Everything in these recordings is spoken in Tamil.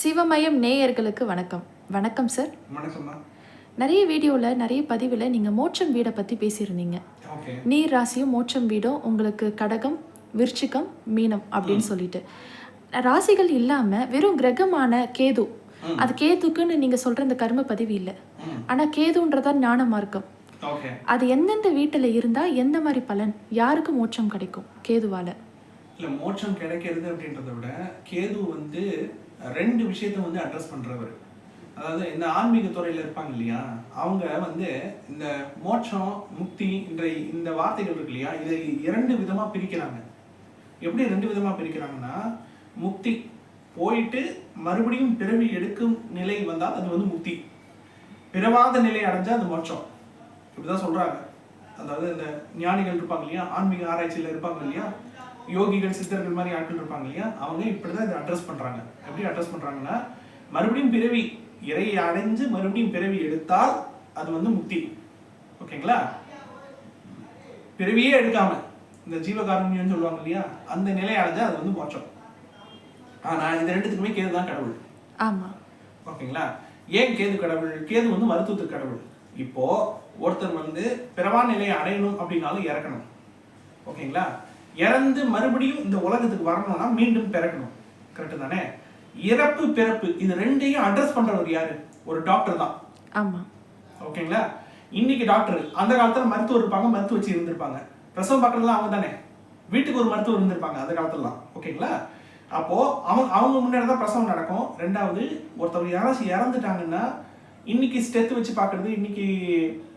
சிவமயம் நேயர்களுக்கு வணக்கம். வணக்கம் சார் நிறைய வீடியோவில் நிறைய பதிவில் நீங்கள் மோட்சம் வீடை பற்றி பேசியிருந்தீங்க. நீர் ராசியும் மோட்சம் வீடும் உங்களுக்கு கடகம் விருச்சிகம் மீனம் அப்படின்னு சொல்லிட்டு. ராசிகள் இல்லாமல் வெறும் கிரகமான கேது. அது கேதுக்குன்னு நீங்கள் சொல்கிற அந்த கர்ம பதிவு இல்லை. ஆனால் கேதுன்றதா ஞான மார்க்கம் அது எந்தெந்த வீட்டில் இருந்தால் எந்த மாதிரி பலன்? யாருக்கு மோட்சம் கிடைக்கும் கேதுவால்? இல்லை மோட்சம் கிடைக்கிறது அப்படின்றத விட கேது வந்து ரெண்டு விஷயத்தை வந்து அட்ரஸ் பண்ணுறவர் அதாவது இந்த ஆன்மீக துறையில் இருப்பாங்க இல்லையா அவங்க வந்து இந்த மோட்சம் முக்தி என்ற இந்த வார்த்தைகள் இருக்கு இல்லையா இதை இரண்டு விதமாக பிரிக்கிறாங்க. எப்படி ரெண்டு விதமாக பிரிக்கிறாங்கன்னா முக்தி போயிட்டு மறுபடியும் பிறவி எடுக்கும் நிலை வந்தால் அது வந்து முக்தி. பிறவாத நிலை அடைஞ்சால் அது மோட்சம். இப்படிதான் சொல்றாங்க. அதாவது இந்த ஞானிகள் இருப்பாங்க இல்லையா ஆன்மீக ஆராய்ச்சியில் இருப்பாங்க இல்லையா யோகிகள் சித்தர்கள் மாதிரி ஆட்கள் இருப்பாங்க இல்லையா? அவங்க இப்படிதான் இதை அட்ரஸ் பண்றாங்க. எப்படி அட்ரஸ் பண்றாங்கன்னா மறுபடியும் பிறவி இறையை அடைஞ்சு மறுபடியும் பிறவி எடுத்தால் அது வந்து முக்தி. ஓகேங்களா? பிறவியே எடுக்காம இந்த ஜீவகாருண்யம்னு சொல்லுவாங்க இல்லையா? அந்த நிலை அடைஞ்சா அது வந்து மோட்சம் ஆனா இந்த ரெண்டுத்துக்குமே கேது தான் கடவுள். ஆமாம் ஓகேங்களா? ஏன் கேது கடவுள்? கேது வந்து மருத்துவத்துக்கு கடவுள். இப்போ ஒருத்தர் வந்து பிறவா நிலையை அடையணும் அப்படின்னாலும் இறக்கணும். ஓகேங்களா? இறந்து மறுபடியும் இந்த உலகத்துக்கு வரணும்னா மீண்டும் பிறக்கணும். கரெக்டு தானே? இறப்பு பிறப்பு இது ரெண்டையும் அட்ரஸ் பண்றவர் யாரு? ஒரு டாக்டர் தான். ஆமாம் ஓகேங்களா இன்னைக்கு டாக்டர் அந்த காலத்துல மருத்துவர் இருப்பாங்க மருத்துவச்சி இருந்திருப்பாங்க. பிரசவம் பார்க்கறதுலாம் அவங்க தானே. வீட்டுக்கு ஒரு மருத்துவர் இருந்திருப்பாங்க அந்த காலத்துலலாம். ஓகேங்களா அப்போ அவங்க அவங்க முன்னாடி தான் பிரசவம் நடக்கும். ரெண்டாவது ஒருத்தர் யாராச்சும் இறந்துட்டாங்கன்னா இன்னைக்கு ஸ்டெத் வச்சு பார்க்கறது இன்னைக்கு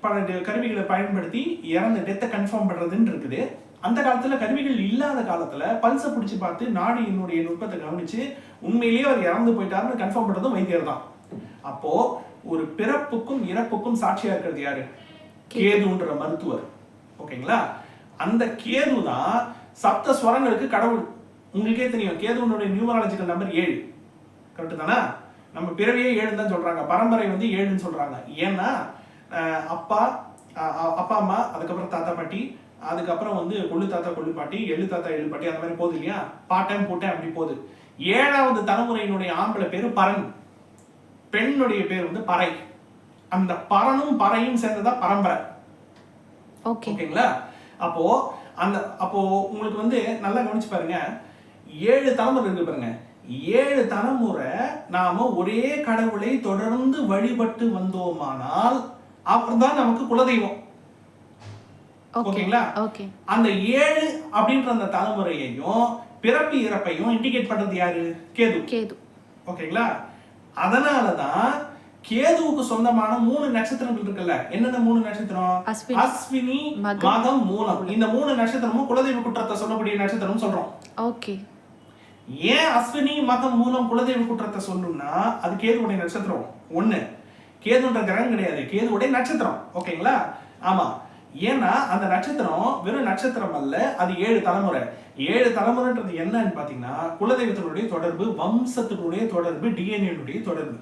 பல கருவிகளை பயன்படுத்தி இறந்த டெத்தை கன்ஃபார்ம் பண்றதுன்னு இருக்குது. அந்த காலத்துல கருவிகள் இல்லாத காலத்துல பல்ஸை பிடிச்சி பார்த்து நாடியினுடைய நுட்பத்தை கவனிச்சு உண்மையிலேயே அவர் இறந்து போயிட்டாருன்னு கன்ஃபார்ம் பண்றதும் வைத்தியர் தான். அப்போ ஒரு பிறப்புக்கும் இறப்புக்கும் சாட்சியா இருக்கிறது யாரு? கேதுன்ற மருத்துவர். ஓகேங்களா? அந்த கேது தான் சப்த ஸ்வரங்களுக்கு கடவுள். உங்களுக்கே தெரியும் கேதுனுடைய நியூமராலஜிக்கல் நம்பர் ஏழு. கரெக்டு தானே? நம்ம பிறவியே ஏழுன்னு தான் சொல்றாங்க பரம்பரை வந்து ஏழுன்னு சொல்றாங்க. ஏன்னா அப்பா அப்பா அம்மா அதுக்கப்புறம் தாத்தா பாட்டி அதுக்கப்புறம் வந்து கொள்ளு தாத்தா கொள்ளு பாட்டி எள்ளு தாத்தா எள்ளு பாட்டி அந்த மாதிரி போகுது இல்லையா? பாட்டன் பூட்டன் அப்படி போகுது. ஏழாவது தலைமுறையினுடைய ஆம்பளை பேரு பரன் பெண்ணுடைய பேர் வந்து பறை. அந்த பரனும் பறையும் சேர்ந்ததா பரம்பரை. ஓகே. ஓகேங்களா? அப்போ அந்த அப்போ உங்களுக்கு வந்து நல்லா கவனிச்சு பாருங்க. ஏழு தலைமுறை இருக்கு பாருங்க. ஏழு தலைமுறை நாம ஒரே கடவுளை தொடர்ந்து வழிபட்டு வந்தோமானால் அவர்தான் நமக்கு குலதெய்வம். ஓகேங்களா? ஓகே அந்த ஏழு அப்படின்ற அந்த தலைமுறையையும் பிறப்பு இறப்பையும் இண்டிகேட் பண்றது யாரு? கேது. கேது. ஓகேங்களா? அதனாலதான் கேதுவுக்கு சொந்தமான மூணு நட்சத்திரங்கள் இருக்குல்ல. என்னென்ன மூணு நட்சத்திரம்? அஸ்வினி, மகம். மூலம். இந்த மூணு நட்சத்திரமும் குலதெய்வ குற்றத்தை சொல்லக்கூடிய நட்சத்திரம் சொல்றோம். ஓகே ஏன் அஸ்வினி மகம் மூலம் குலதெய்வ குற்றத்தை சொல்லணும்னா அது கேதுவுடைய நட்சத்திரம். ஒண்ணு. கேதுன்ற கிரகம் கிடையாது. கேதுவுடைய நட்சத்திரம். ஓகேங்களா? ஆமா. ஏன்னா அந்த நட்சத்திரம் வெறும் நட்சத்திரம் அல்ல அது ஏழு தலைமுறை. ஏழு தலைமுறைன்றது என்னன்னு பாத்தீங்கன்னா குலதெய்வத்தினுடைய தொடர்பு வம்சத்தினுடைய தொடர்பு டிஎன்ஏனுடைய தொடர்பு.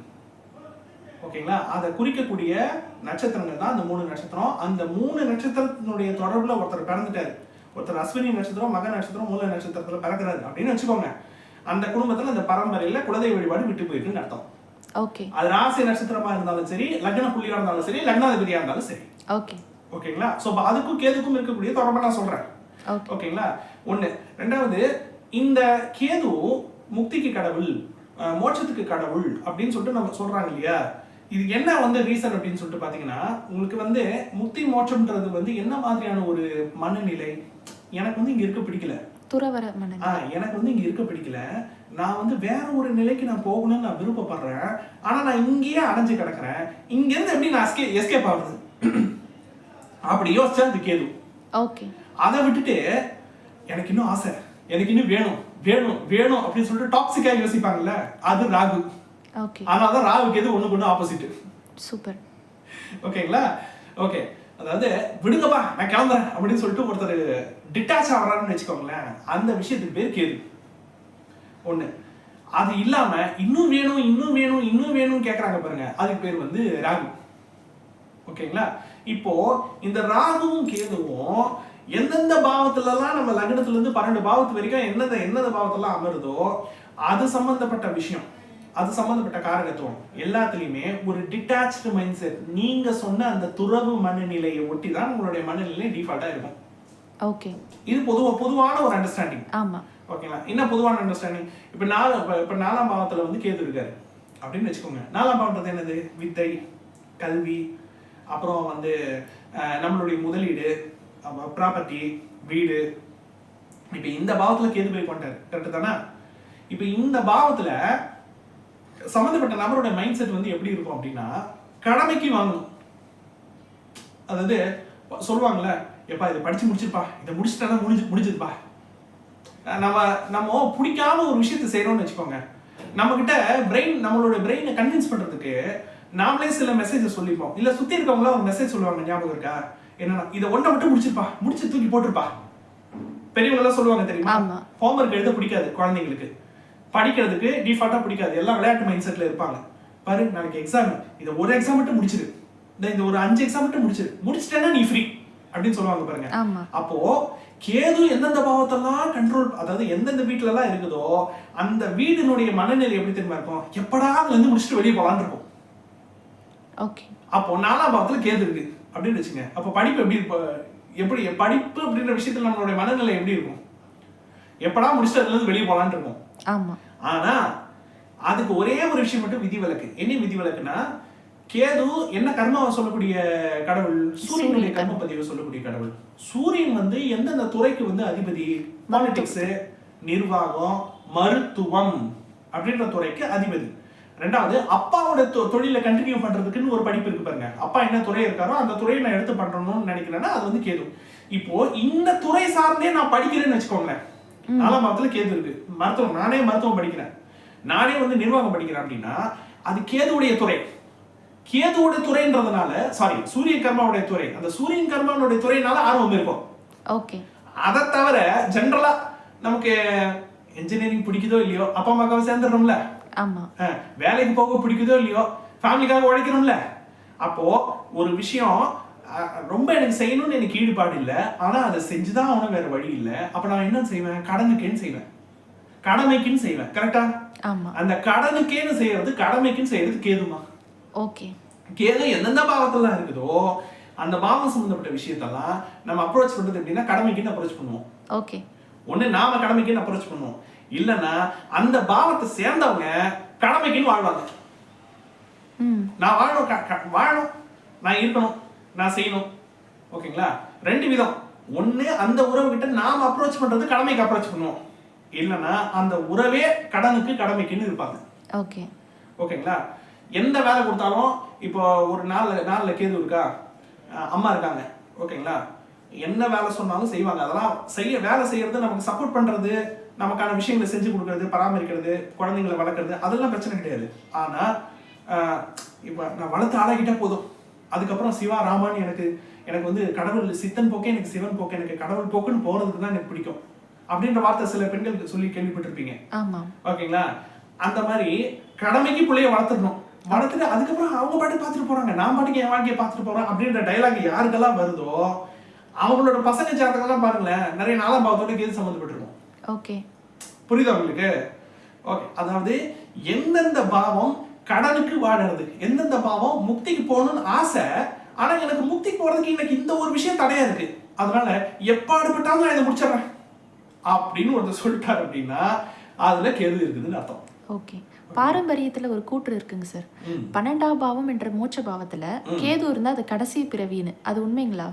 ஓகேங்களா? அதை குறிக்கக்கூடிய நட்சத்திரங்கள் தான் அந்த மூணு நட்சத்திரம். அந்த மூணு நட்சத்திரத்தினுடைய தொடர்புல ஒருத்தர் பிறந்துட்டாரு. ஒருத்தர் அஸ்வினி நட்சத்திரம் மக நட்சத்திரம் மூல நட்சத்திரத்துல பிறக்கிறாரு அப்படின்னு வச்சுக்கோங்க. அந்த குடும்பத்துல அந்த பரம்பரையில குலதெய்வ வழிபாடு விட்டு போயிருக்குன்னு அர்த்தம். ஓகே. அது ராசி நட்சத்திரமா இருந்தாலும் சரி லக்ன புள்ளியா இருந்தாலும் சரி லக்னாதிபதியா இருந்தாலும் சரி. ஓகே. ஓகேங்களா? சோ அதுக்கும் கேதுக்கும் இருக்கக்கூடிய தொடர்பை நான் சொல்றேன். ஓகே ஓகேங்களா? ஒண்ணு. ரெண்டாவது இந்த கேது முக்திக்கு கடவுள் மோட்சத்துக்கு கடவுள் அப்படின்னு சொல்லிட்டு நம்ம சொல்றாங்க இல்லையா? இது என்ன வந்து ரீசன் அப்படின்னு சொல்லிட்டு பாத்தீங்கன்னா உங்களுக்கு வந்து முக்தி மோட்சம்ன்றது வந்து என்ன மாதிரியான ஒரு மனநிலை? எனக்கு வந்து இங்க இருக்க பிடிக்கல. துறவர ஆ எனக்கு வந்து இங்க இருக்க பிடிக்கல. நான் வந்து வேற ஒரு நிலைக்கு நான் போகணும்னு நான் விருப்பப்படுறேன். ஆனா நான் இங்கேயே அடைஞ்சு கிடக்குறேன். இங்க இருந்து எப்படி நான் எஸ்கே எஸ்கேப் ஆகுறது? அப்படி யோசிச்சா அது கேது. ஓகே. அதை விட்டுட்டு எனக்கு இன்னும் ஆசை. எனக்கு இன்னும் வேணும் வேணும் வேணும் அப்படின்னு சொல்லிட்டு டாக்ஸிக்கா யோசிப்பாங்கல்ல அது ராகு. ஓகே. அதனால தான் ராகுக்கு எது ஒண்ணு கொண்டு ஆப்போசிட் சூப்பர். ஓகேங்களா? ஓகே. அதாவது விடுங்கப்பா நான் கிளம்புறேன் அப்படின்னு சொல்லிட்டு ஒருத்தர் டிட்டாச் ஆகிறாருன்னு வச்சுக்கோங்களேன் அந்த விஷயத்துக்கு பேர் கேது. ஒண்ணு. அது இல்லாம இன்னும் வேணும் இன்னும் வேணும் இன்னும் வேணும்னு கேக்குறாங்க பாருங்க அதுக்கு பேர் வந்து ராகு. ஓகேங்களா? இப்போ இந்த ராகுவும் கேதுவும் எந்தெந்த பாவத்துலலாம் நம்ம லக்னத்துல இருந்து பன்னெண்டு பாவத்து வரைக்கும் என்னென்ன எந்தெந்த பாவத்தெல்லாம் அமருதோ அது சம்பந்தப்பட்ட விஷயம். அது சம்பந்தப்பட்ட காரகத்துவம். எல்லாத்துலயுமே ஒரு டிட்டாச்டு மைண்ட் செட் நீங்க சொன்ன அந்த துறவு மனநிலையை ஒட்டி தான் உங்களுடைய மனநிலை டிஃபால்ட்டா இருக்கும். ஓகே. இது பொதுவா பொதுவான ஒரு அண்டர்ஸ்டாண்டிங் ஆமா. ஓகேங்களா? என்ன பொதுவான அண்டர்ஸ்டாண்டிங் இப்போ நாலு இப்போ இப்போ நாலாம் பாவத்துல வந்து கேது இருக்காரு. அப்படின்னு வச்சுக்கோங்க. நாலாம் பாவன்றது என்னது? வித்தை கல்வி அப்புறம் வந்து அஹ், நம்மளுடைய முதலீடு ப்ராப்பர்ட்டி வீடு இப்போ இந்த பாவத்துல கேது போய் கொண்டாரு கரெக்டு தானே? இப்போ இந்த பாவத்துல சம்மந்தப்பட்ட நபரோட மைண்ட் செட் வந்து எப்படி இருக்கும் அப்படின்னா கடமைக்கு வாங்கணும். அதாவது சொல்லுவாங்கல்ல எப்பா இதை படிச்சு முடிச்சிருப்பா. இதை முடிச்சிட்டா முடிஞ்சு முடிஞ்சதுப்பா. நம்ம நம்ம பிடிக்காம ஒரு விஷயத்தை செய்கிறோம்னு வச்சுக்கோங்க. நம்ம கிட்ட பிரெயின் நம்மளோட பிரெயினை கன்வின்ஸ் பண்ணுறதுக்கு நாமளே சில மெசேஜை சொல்லிப்போம். இல்ல சுத்தி இருக்கவங்கள ஒரு மெசேஜ் சொல்லுவாங்க ஞாபகம் இருக்கா? என்னன்னா இதை ஒன்றை மட்டும் முடிச்சிருப்பா. முடிச்சு தூக்கி போட்டிருப்பா. பெரியவங்க எல்லாம் சொல்லுவாங்க தெரியுமா? ஆமா. ஹோம்ஒர்க் எழுத பிடிக்காது குழந்தைங்களுக்கு. படிக்கிறதுக்கு டிஃபால்ட்டா பிடிக்காது. எல்லாம் விளையாட்டு மைண்ட் செட்ல இருப்பாங்க. பாரு நாளைக்கு எக்ஸாம் இதை ஒரு எக்ஸாம் மட்டும் முடிச்சிரு. இந்த ஒரு அஞ்சு எக்ஸாம் மட்டும் முடிச்சிரு. முடிச்சிட்டேன்னா நீ ஃப்ரீ அப்படின்னு சொல்லுவாங்க பாருங்க. அப்போ கேது எந்தெந்த பாவத்தெல்லாம் கண்ட்ரோல் அதாவது எந்தெந்த வீட்ல எல்லாம் இருக்குதோ அந்த வீடினுடைய மனநிலை எப்படி தெரியுமா இருக்கும்? எப்படா அதுல இருந்து முடிச்சுட்டு வெளியே போலான்னு இருக்கும். ஓகே அப்போ நாலாம் பாவத்துல கேது இருக்கு. அப்படின்னு வச்சுங்க. அப்போ படிப்பு எப்படி எப்படி படிப்பு அப்படின்ற விஷயத்துல நம்மளுடைய மனநிலை எப்படி இருக்கும்? எப்படா முடிச்சுட்டு அதுல இருந்து வெளியே போலான்னு இருக்கும். ஆமா. ஆனா அதுக்கு ஒரே ஒரு விஷயம் மட்டும் விதிவிலக்கு என்ன விதிவிலக்குன்னா கேது என்ன கர்மாவை சொல்லக்கூடிய கடவுள்? சூரியனுடைய சூரியன் கர்ம பதிவை சொல்லக்கூடிய கடவுள். சூரியன் வந்து எந்தெந்த துறைக்கு வந்து அதிபதி? பாலிடிக்ஸ் நிர்வாகம் மருத்துவம் அப்படின்ற துறைக்கு அதிபதி. ரெண்டாவது அப்பாவோட தொழிலை கண்டினியூ பண்றதுக்குன்னு ஒரு படிப்பு இருக்கு பாருங்க. அப்பா என்ன துறை இருக்காரோ அந்த துறையை நான் எடுத்து பண்றணும்னு நினைக்கிறேன்னா அது வந்து கேது. இப்போ இந்த துறை சார்ந்தே நான் படிக்கிறேன்னு வச்சுக்கோங்களேன். நாலாம் பாவத்துல கேது இருக்கு. மருத்துவம் நானே மருத்துவம் படிக்கிறேன். நானே வந்து நிர்வாகம் படிக்கிறேன் அப்படின்னா அது கேதுவுடைய துறை. கேதுவோட துறைன்றதுனால சாரி சூரிய கர்மாவுடைய துறை. அந்த சூரியன் கர்மாவுடைய துறையினால ஆர்வம் இருக்கும். ஓகே. அதை தவிர ஜென்ரலா நமக்கு இன்ஜினியரிங் பிடிக்குதோ இல்லையோ அப்பா அம்மாக்காவை சேர்ந்துடுறோம்ல? வேலைக்கு போக பிடிக்குதோ இல்லையோ ஃபேமிலிக்காக உழைக்கணும்ல அப்போ ஒரு விஷயம் ரொம்ப எனக்கு செய்யணும்னு எனக்கு ஈடுபாடு இல்லை ஆனா அதை செஞ்சுதான் ஆகணும் வேற வழி இல்லை. அப்ப நான் என்ன செய்வேன்? கடனுக்கேன்னு செய்வேன். கடமைக்குன்னு செய்வேன். கரெக்டா அந்த கடனுக்கேன்னு செய்யறது கடமைக்குன்னு செய்யறது கேதுமா? ஓகே. கேது எந்தெந்த பாவத்தெல்லாம் இருக்குதோ அந்த பாவம் சம்பந்தப்பட்ட விஷயத்தெல்லாம் நம்ம அப்ரோச் பண்றது எப்படின்னா கடமைக்குன்னு அப்ரோச் பண்ணுவோம். ஓகே. ஒண்ணு நாம கடமைக்குன்னு அப்ரோச் பண்ணுவோம். இல்லைன்னா அந்த பாவத்தை சேர்ந்தவங்க கடமைக்குன்னு வாழ்வாங்க. ம். நான் வாழணும் வாழணும். நான் இருக்கணும் நான் செய்யணும். ஓகேங்களா? ரெண்டு விதம். ஒண்ணு அந்த உறவு கிட்ட நாம அப்ரோச் பண்றது கடமைக்கு அப்ரோச் பண்ணுவோம். இல்லைன்னா அந்த உறவே கடனுக்கு கடமைக்குன்னு இருப்பாங்க. ஓகே. ஓகேங்களா? எந்த வேலை கொடுத்தாலும் இப்போ ஒரு நாலு நாளில் கேது இருக்கா? அம்மா இருக்காங்க. ஓகேங்களா? என்ன வேலை சொன்னாலும் செய்வாங்க. அதெல்லாம் செய்ய வேலை செய்யறது நமக்கு சப்போர்ட் பண்றது நமக்கான விஷயங்களை செஞ்சு கொடுக்கறது பராமரிக்கிறது குழந்தைங்களை வளர்க்குறது அதெல்லாம் பிரச்சனை கிடையாது. ஆனா அஹ், இப்போ நான் வளர்த்து ஆளாகிட்டா போதும். அதுக்கப்புறம் சிவா ராமான்னு எனக்கு எனக்கு வந்து கடவுள் சித்தன் போக்கே எனக்கு சிவன் போக்கு எனக்கு கடவுள் போக்குன்னு போறதுக்கு தான் எனக்கு பிடிக்கும். அப்படின்ற வார்த்தை சில பெண்கள் சொல்லி கேள்விப்பட்டிருப்பீங்க. ஓகேங்களா? அந்த மாதிரி கடமைக்கு பிள்ளைய வளர்த்துடணும். வளர்த்துட்டு அதுக்கப்புறம் அவங்க பாட்டு பார்த்துட்டு போறாங்க. நான் பாட்டுக்கு என் வாழ்க்கையை பார்த்துட்டு போறேன் அப்படின்ற டைலாக் யாருக்கெல்லாம் வருதோ அவங்களோட பசங்க ஜாதகம்லாம் பாருங்களேன் நிறைய நாலாம் பாவத்தோட கேது சம்மந்தப்பட்டிருக்கும் ஓகே. புரியுதா உங்களுக்கு? ஓகே அதாவது எந்தெந்த பாவம் கடனுக்கு வாழறது எந்தெந்த பாவம் முக்திக்கு போகணும்னு ஆசை ஆனா எனக்கு முக்திக்கு போறதுக்கு இன்னைக்கு இந்த ஒரு விஷயம் தடையா இருக்கு. அதனால எப்பாடுபட்டாலும் நான் இதை முடிச்சிடுறேன். அப்படின்னு ஒருத்தர் சொல்லிட்டாரு அப்படின்னா அதுல கேது இருக்குதுன்னு அர்த்தம். ஓகே. பாரம்பரியத்துல ஒரு கூற்று இருக்குங்க சார். பன்னெண்டாம் பாவம் என்ற மோட்ச பாவத்துல கேது இருந்தா அது கடைசி பிறவின்னு. அது உண்மைங்களா?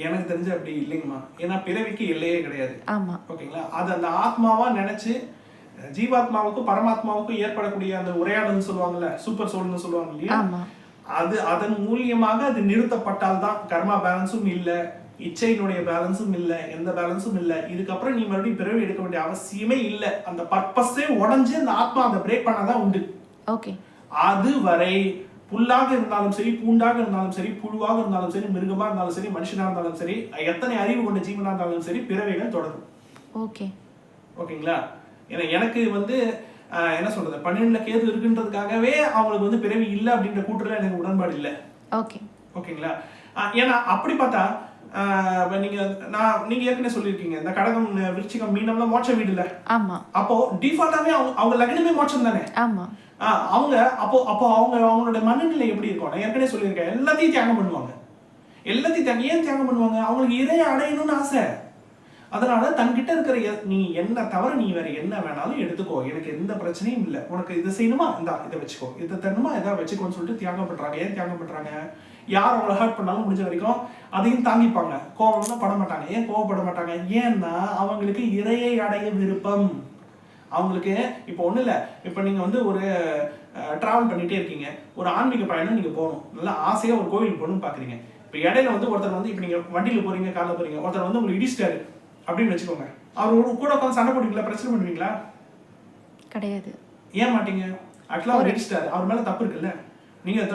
எனக்கு தெரிஞ்ச அப்படி இல்லைங்கம்மா. ஏன்னா பிறவிக்கு எல்லையே கிடையாது. ஆமா. ஓகேங்களா? அது அந்த ஆத்மாவா நினைச்சு ஜீவாத்மாவுக்கும் பரமாத்மாவுக்கும் ஏற்படக்கூடிய அந்த உரையாடல்னு சொல்லுவாங்கல்ல சூப்பர் சோல்னு சொல்லுவாங்க இல்லையா? அது அதன் மூலியமாக அது நிறுத்தப்பட்டால் தான் கர்மா பேலன்ஸும் இல்ல இச்சையினுடைய பேலன்ஸும் இல்ல எந்த பேலன்ஸும் இல்ல. இதுக்கப்புறம் நீ மறுபடியும் பிறவி எடுக்க வேண்டிய அவசியமே இல்ல. அந்த பர்பஸே உடைஞ்சு அந்த ஆத்மா அந்த பிரேக் பண்ணாதான் உண்டு. ஓகே அதுவரை புல்லாக இருந்தாலும் சரி பூண்டாக இருந்தாலும் சரி புழுவாக இருந்தாலும் சரி மிருகமா இருந்தாலும் சரி மனுஷனா இருந்தாலும் சரி எத்தனை அறிவு கொண்ட ஜீவனா இருந்தாலும் சரி பிறவைகள் தொடரும். ஓகே. ஓகேங்களா? ஏன்னா எனக்கு வந்து என்ன சொல்றது பன்னெண்டுல கேது இருக்குன்றதுக்காகவே அவங்களுக்கு வந்து பிறவி இல்லை அப்படின்ற கூற்றுல எனக்கு உடன்பாடு இல்லை. ஓகே. ஓகேங்களா? ஏன்னா அப்படி பார்த்தா நீங்க நான் நீங்க ஏற்கனவே சொல்லியிருக்கீங்க இந்த கடகம் விருச்சிகம் மீனம்லாம் மோட்ச வீடு இல்ல. ஆமா. அப்போ டிஃபால்ட்டாவே அவங்க அவங்க லக்னமே மோட்சம் தானே? ஆமா. அவங்க அப்போ அப்போ அவங்க அவங்களோட மனநிலை எப்படி இருக்கும் நான் ஏற்கனவே சொல்லியிருக்கேன். எல்லாத்தையும் தியாகம் பண்ணுவாங்க. எல்லாத்தையும் தியாகம் ஏன் தியாகம் பண்ணுவாங்க? அவங்களுக்கு இறைய அடையணும்னு ஆசை. அதனால தன்கிட்ட இருக்கிற எ- நீ என்ன தவிர நீ வேற என்ன வேணாலும் எடுத்துக்கோ. எனக்கு எந்த பிரச்சனையும் இல்லை. உனக்கு இதை செய்யணுமா? இந்தா இதை வச்சுக்கோ. இதை தரணுமா? இதை வச்சுக்கோன்னு சொல்லிட்டு தியாகம் பண்றாங்க. ஏன் தியாகம் பண்றாங்க? யார் அவங்களை ஹர்ட் பண்ணாலும் முடிஞ்ச வரைக்கும் அதையும் தாங்கிப்பாங்க. கோவம்லாம் பட மாட்டாங்க ஏன் கோவப்பட மாட்டாங்க ஏன்னா அவங்களுக்கு இறையை அடைய விருப்பம். அவங்களுக்கு இப்போ ஒன்றும் இல்லை. இப்போ நீங்கள் வந்து ஒரு ட்ராவல் பண்ணிகிட்டே இருக்கீங்க. ஒரு ஆன்மீக பயணம் நீங்கள் போகணும். நல்லா ஆசையாக ஒரு கோவில் போகணும்னு பார்க்குறீங்க இப்போ இடையில வந்து ஒருத்தர் வந்து இப்போ நீங்கள் வண்டியில் போகிறீங்க காரில் போகிறீங்க ஒருத்தர் வந்து உங்களுக்கு இடிச்சிட்டாரு அப்படின்னு வச்சுக்கோங்க. அவர் ஒரு கூட உட்காந்து சண்டை போடுவீங்களா பிரச்சனை பண்ணுவீங்களா? கிடையாது. ஏன் மாட்டீங்க? ஆக்சுவலாக அவர் இடிச்சிட்டாரு. அவர் மேலே தப்பு இருக்குல்ல? நீங்கள்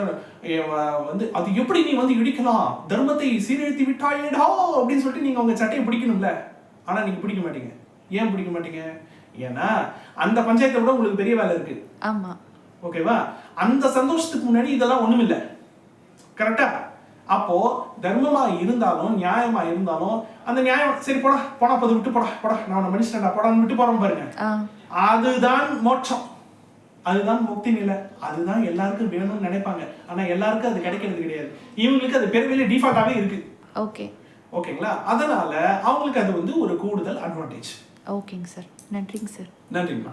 வந்து அது எப்படி நீ வந்து இடிக்கலாம்? தர்மத்தை சீரழித்து விட்டாயேடா அப்படின்னு சொல்லிட்டு நீங்கள் உங்கள் சட்டையை பிடிக்கணும்ல. ஆனால் நீங்கள் பிடிக்க மாட்டீங்க. ஏன் பிடிக்க மாட்டீங்க? ஏன்னா அந்த பஞ்சாயத்தை விட உங்களுக்கு பெரிய வேலை இருக்கு. ஆமா. ஓகேவா? அந்த சந்தோஷத்துக்கு முன்னாடி இதெல்லாம் ஒண்ணுமில்ல. கரெக்டா அப்போ தர்மமா இருந்தாலும் நியாயமா இருந்தாலும் அந்த நியாயம் சரி போடா போடா போது விட்டு போடா போடா நான் மனுஷன்டா போடான்னு விட்டு போறோம் பாருங்க. அதுதான் மோட்சம். அதுதான் முக்தி நிலை. அதுதான் எல்லாருக்கும் வேணும்னு நினைப்பாங்க. ஆனா எல்லாருக்கும் அது கிடைக்கிறது கிடையாது. இவங்களுக்கு அது பெருமையில டிஃபால்ட்டாவே இருக்கு. ஓகே. ஓகேங்களா? அதனால அவங்களுக்கு அது வந்து ஒரு கூடுதல் அட்வான்டேஜ் ஓகேங்க சார். நன்றிங்க சார். நன்றிங்கம்மா.